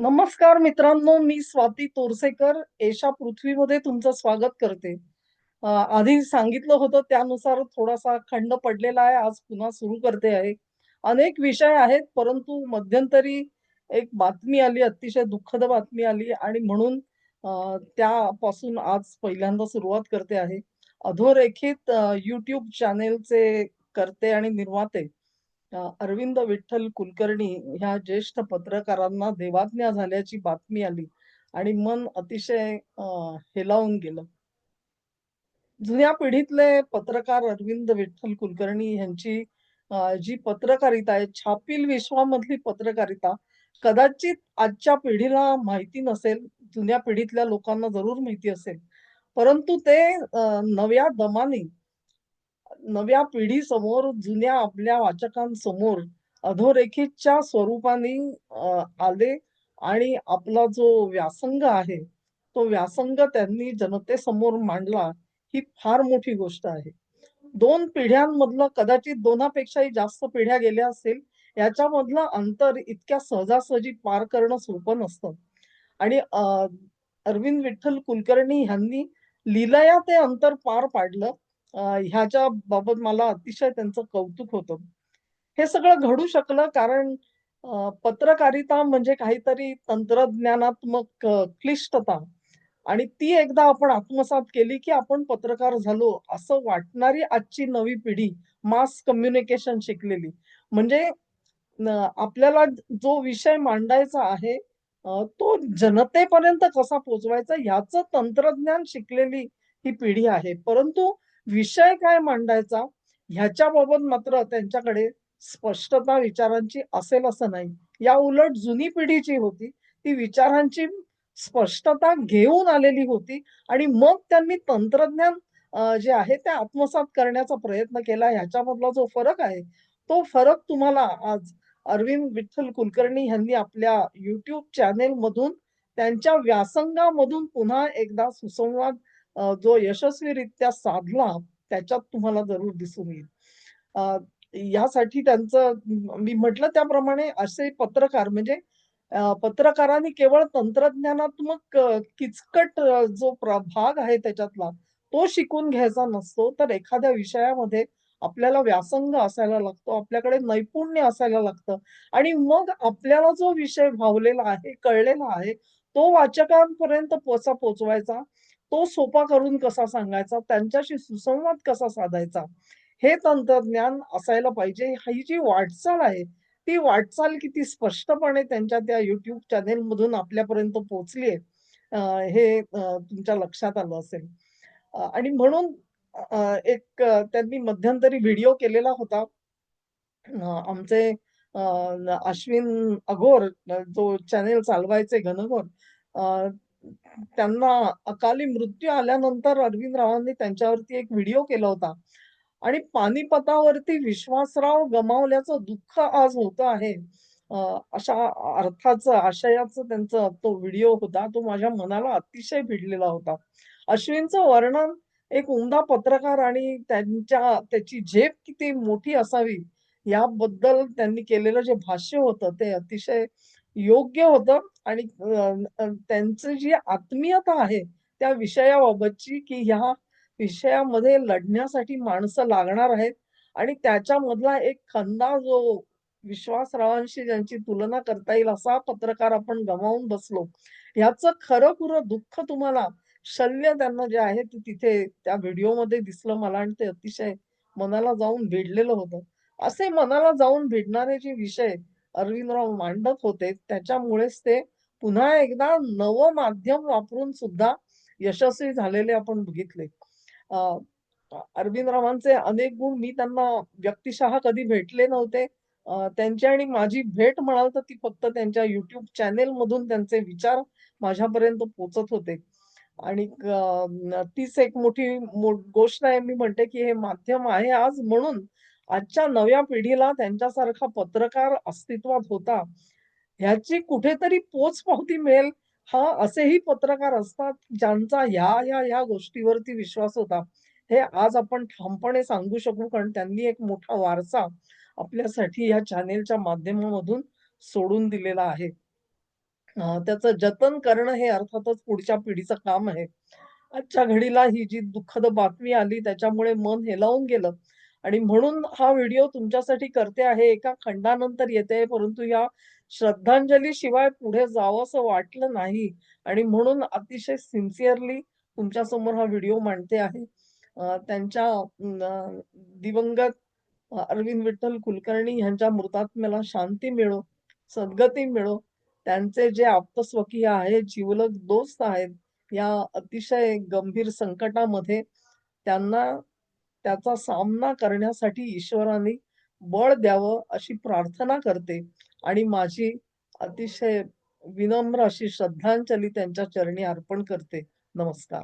नमस्कार मित्रांनो मी स्वाती तोरसेकर. एशा पृथ्वीमध्ये तुमचं स्वागत करते. आधी सांगितलं होतं त्यानुसार थोडासा खंड पडलेला आहे. आज पुन्हा सुरू करते आहे. अनेक विषय आहेत परंतु मध्यंतरी एक बातमी आली अतिशय दुःखद बातमी आली आणि म्हणून त्यापासून आज पहिल्यांदा सुरुवात करते आहे. अधोरेखित युट्यूब चॅनेलचे करते आणि निर्माते अरविंद विठ्ठल कुलकर्णी ह्या ज्येष्ठ पत्रकारांना देवाज्ञा झाल्याची बातमी आली आणि मन अतिशय हेलावून गेलं. जुन्या पिढीतले पत्रकार अरविंद विठ्ठल कुलकर्णी यांची जी पत्रकारिता आहे छापील विश्वामधली पत्रकारिता कदाचित आजच्या पिढीला माहिती नसेल जुन्या पिढीतल्या लोकांना जरूर माहिती असेल. परंतु ते नव्या दमाने नव्या पिढीसमोर जुन्या आपल्या वाचकांसमोर अधोरेखितच्या स्वरूपाने आले आणि आपला जो व्यासंग आहे तो व्यासंग त्यांनी जनतेसमोर मांडला ही फार मोठी गोष्ट आहे. दोन पिढ्यांमधलं कदाचित दोनापेक्षाही जास्त पिढ्या गेल्या असेल याच्यामधलं अंतर इतक्या सहजासहजी पार करणं सोपं नसतं. आणि अरविंद विठ्ठल कुलकर्णी ह्यांनी लिलया ते अंतर पार पाडलं. ह्याच्या बाबत मला अतिशय त्यांचं कौतुक होतं. हे सगळं घडू शकलं कारण पत्रकारिता म्हणजे काहीतरी तंत्रज्ञानात्मक क्लिष्टता आणि ती एकदा आपण आत्मसात केली, की आपण पत्रकार झालो असं वाटणारी आजची नवी पिढी मास कम्युनिकेशन शिकलेली. म्हणजे आपल्याला जो विषय मांडायचा आहे तो जनतेपर्यंत कसा पोहोचवायचा ह्याचं तंत्रज्ञान शिकलेली ही पिढी आहे. परंतु विषय काय मांडायचा ह्याच्याबाबत मात्र त्यांच्याकडे स्पष्टता विचारांची असेल असं नाही. या उलट जुनी पिढीची होती, ती विचारांची स्पष्टता घेऊन आलेली होती आणि मग त्यांनी तंत्रज्ञान जे आहे ते आत्मसात करण्याचा प्रयत्न केला. ह्याच्यामधला जो फरक आहे, तो फरक तुम्हाला आज अरविंद विठ्ठल कुलकर्णी यांनी आपल्या यूट्यूब चॅनेल मधून त्यांच्या व्यासंगामधून पुन्हा एकदा सुसंवाद जो यशस्वीरित्या साधला, त्याच्यात तुम्हाला जरूर दिसून येईल. यासाठी त्यांचं मी म्हटलं त्याप्रमाणे असे पत्रकार म्हणजे पत्रकारांनी केवळ तंत्रज्ञानात्मक किचकट जो प्रभाग आहे त्याच्यातला, तो शिकून घ्यायचा नसतो. तर एखाद्या विषयामध्ये आपल्याला व्यासंग असायला लागतो, आपल्याकडे नैपुण्य असायला लागतं आणि मग आपल्याला जो विषय भावलेला आहे, कळलेला आहे, तो वाचकांपर्यंत पोचा पोचवायचा तो सोपा करून कसा सांगायचा, त्यांच्याशी सुसंवाद कसा साधायचा, हे तंत्रज्ञान असायला पाहिजे. ही जी वाटचाल आहे, ती वाटचाल किती स्पष्टपणे त्यांच्या त्या युट्युब चॅनेल मधून आपल्यापर्यंत पोहोचली आहे, हे तुमच्या लक्षात आलं असेल. आणि म्हणून एक त्यांनी मध्यंतरी व्हिडिओ केलेला होता. आमचे अश्विन अघोर जो चॅनेल चालवायचे घनघोर त्यांना अकाली मृत्यू आल्यानंतर अरविंदरावांनी त्यांच्यावरती एक व्हिडिओ केला होता आणि पानिपतावरती विश्वासराव गमावल्याचं दुःख आज होत आहे. अशा अर्थाचं, आशयाचं त्यांचा तो व्हिडिओ होता. तो माझ्या मनाला अतिशय भिडलेला होता. अश्विनचं वर्णन एक उमदा पत्रकार आणि त्यांच्या त्याची झेप किती मोठी असावी याबद्दल त्यांनी केलेलं जे भाष्य होतं ते अतिशय योग्य होतं आणि त्यांचं जी आत्मीयता आहे त्या विषयाबाबतची, की ह्या विषयामध्ये लढण्यासाठी माणसं लागणार आहेत आणि त्याच्यामधला एक खंदा जो विश्वासरावांशी ज्यांची तुलना करता येईल असा पत्रकार आपण गमावून बसलो. ह्याच खरं-खुरं दुःख तुम्हाला शल्य त्यांना जे आहे ते तिथे त्या व्हिडिओमध्ये दिसलं मला आणि ते अतिशय मनाला जाऊन भिडलेलं होतं. असे मनाला जाऊन भिडणारे जे विषय अरविंदराव मांडत होते, त्याच्यामुळेच ते पुन्हा एकदा नवं माध्यम वापरून सुद्धा यशस्वी झालेले आपण बघितले. अरविंदरावांचे अनेक गुण मी त्यांना व्यक्तिशः कधी भेटले नव्हते. त्यांची आणि माझी भेट म्हणाल तर ती फक्त त्यांच्या युट्युब चॅनेल मधून त्यांचे विचार माझ्यापर्यंत पोचत होते. आणि तीच एक मोठी गोष्ट आहे. मी म्हणते, की हे माध्यम आहे आज म्हणून आजच्या नव्या पिढीला त्यांच्यासारखा पत्रकार अस्तित्वात होता, ह्याची कुठेतरी पोचपावती मिळेल. हा असेही पत्रकार असतात, ज्यांचा ह्या-ह्या, ह्या गोष्टीवरती विश्वास होता. हे आज आपण ठामपणे सांगू शकू, कारण त्यांनी एक मोठा वारसा आपल्यासाठी या चॅनेलच्या माध्यमामधून सोडून दिलेला आहे. त्याचं जतन करणं हे अर्थातच पुढच्या पिढीचं काम आहे. आजच्या घडीला ही जी दुःखद बातमी आली त्याच्यामुळे मन हेलावून गेलं आणि म्हणून हा व्हिडिओ तुमच्यासाठी करते आहे. एका खंडानंतर येते, परंतु या श्रद्धांजलीशिवाय पुढे जावसं वाटलं नाही आणि म्हणून अतिशय सिन्सिअरली तुमच्यासमोर हा व्हिडिओ मांडते आहे. त्यांच्या दिवंगत अरविंद विठ्ठल कुलकर्णी यांच्या मृतात्म्याला शांती मिळो, सद्गती मिळो. त्यांचे जे आप्तस्वकीय आहेत, जिवलग दोस्त आहेत, या अतिशय गंभीर संकटामध्ये त्यांना त्याचा सामना करण्यासाठी ईश्वराने बळ द्यावं अशी प्रार्थना करते आणि माझी अतिशय विनम्र अशी श्रद्धांजली त्यांच्या चरणी अर्पण करते. नमस्कार.